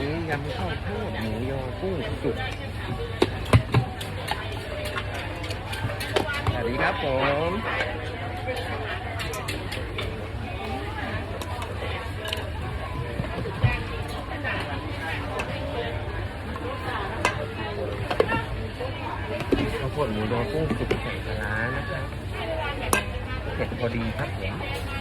นี้ยำข้าวโพดหมูยอกุ้งสุกสวัสดีครับผมข้าวโพดหมูยอกุ้งสุกใส่ปลาร้านะครับเผ็ดพอดีครับผม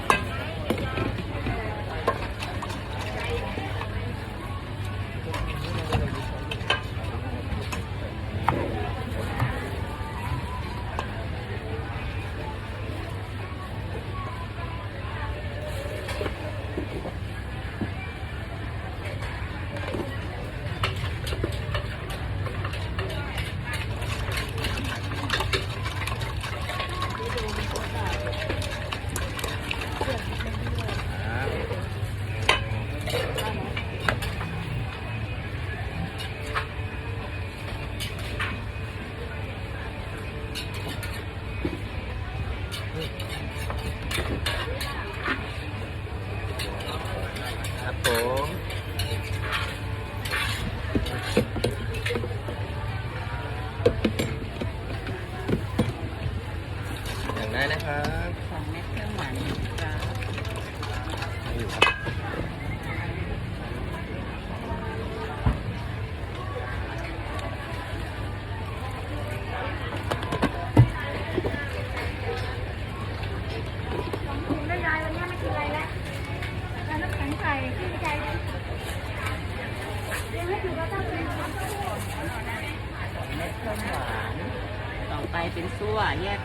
ต่อไปเป็นซั่วแยก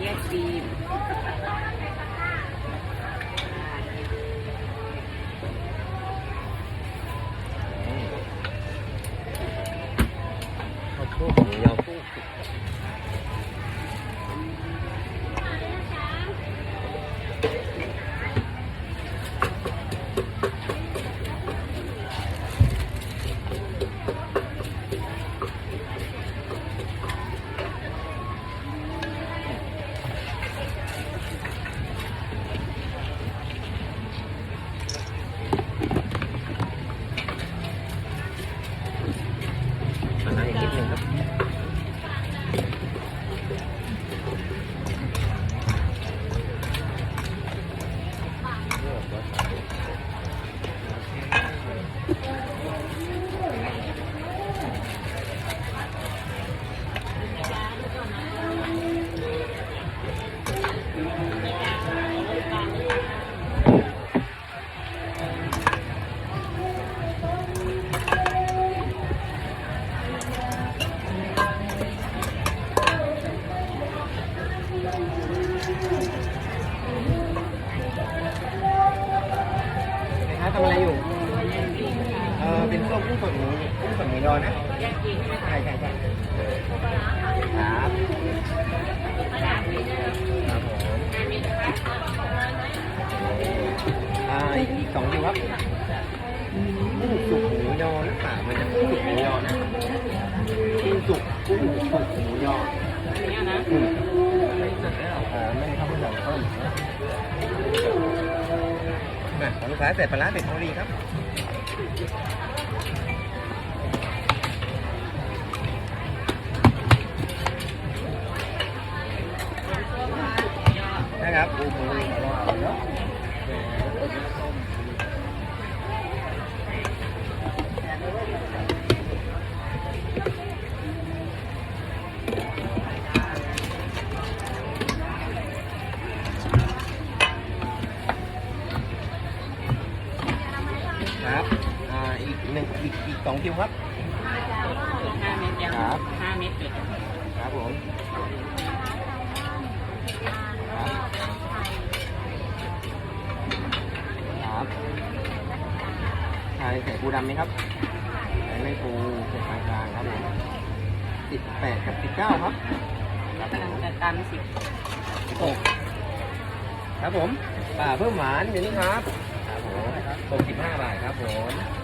แยกครีม ทำอะไรอยู่ เออเป็นพวกกุ้งสดหมูกุ้งสดหมูยอนะแยกครีมใช่ไหมใช่ใช่ใช่ครับครับผมอ่าอีกสองคิวครับกุ้งสุกหมูยอนะป่ามันจะกุ้งสุกหมูยอนะกุ้งสุกกุ้งสุกหมูยออันนี้นะอืมเอ่อไม่ทำให้เราเพิ่มนะ มาของลูกค้าใส่ปลาร้าเป็ดทองดีครับนะครับ ครับอ่าอีกหนึ่งอีกอีกสองคิวครับห้าเม็ดยังครับห้าเม็ดเลยครับผมครับครับใช่ใส่ปูดำไหมครับใส่ไม่ปูเผ็ดกลางๆครับผมสิบแปดกับสิบเก้าครับแล้วกำลังจะตันสิบสิบหกครับผมป่าเพิ่มหวานอยู่นี่ครับ 65 บาทครับผม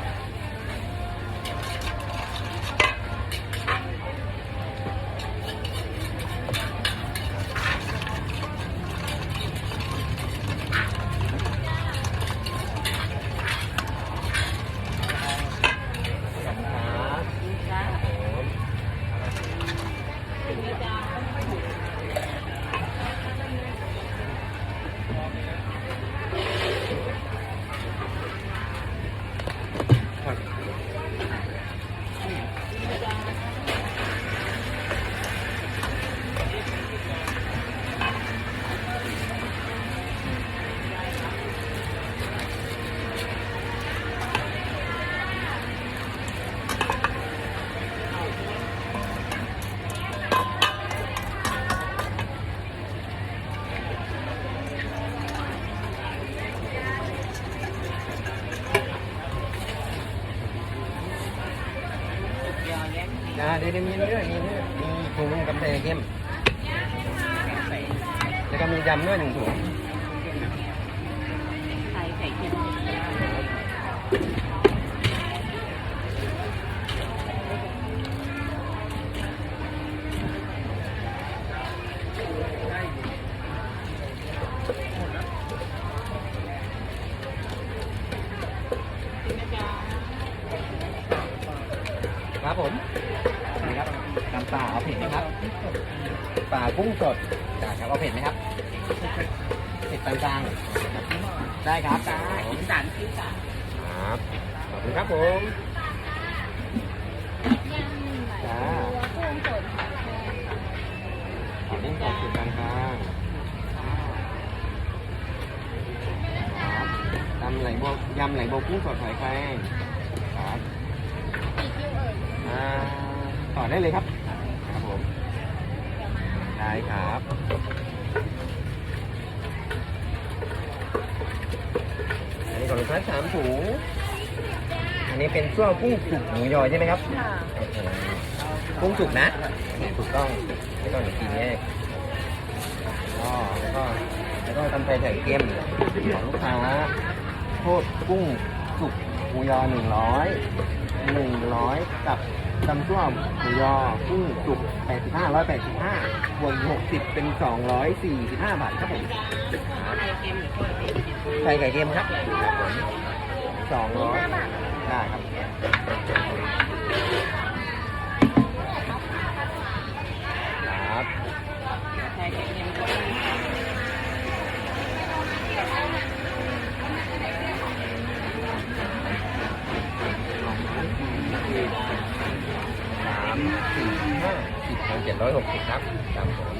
อ่าเดี๋ยวเดี๋ยวมีนี่ด้วยมีนี่ด้วยมีถุงกับไข่เค็มแล้วก็มียำด้วยหนึ่งถุงไข่ไข่เค็มครับผม เอาเผ็ดไหมครับปลากุ้งสดจ้าครับเอาเผ็ดไหมครับเผ็ดปานกลางได้ครับจ้าอีสานอีสานครับขอบคุณครับผมจ้ากุ้งสดขอบคุณขอบคุณปานกลางครับยำไหลบัวยำไหลบัวกุ้งสดหอยแครงครับกี่คิวเอ่ยอ่าต่อได้เลยครับครับ ผมได้ครับอันนี้ของลูกค้าสามถุงอันนี้เป็นซั่วกุ้งสุกหมูยอใช่ไหมครับค่ะโอเคกุ้งสุกนะถูกต้องไม่ต้องกินแยกก็แล้วก็แล้วก็ทำไทยไข่เค็มของลูกค้าโทษกุ้งสุกหมูยอหนึ่งร้อยหนึ่งร้อยกับ ตำซั่วหมูยอกุ้งสุกแปดสิบห้าร้อยแปดสิบห้าบวกหกสิบเป็นสองร้อยสี่สิบห้าบาทครับผมไข่เค็มหรือข้าวเค็มไข่ไก่เค็มครับครับผมสองร้อยได้ครับครับ สามสี่ห้าสิบพันเจ็ดร้อยหกสิบครับครับผม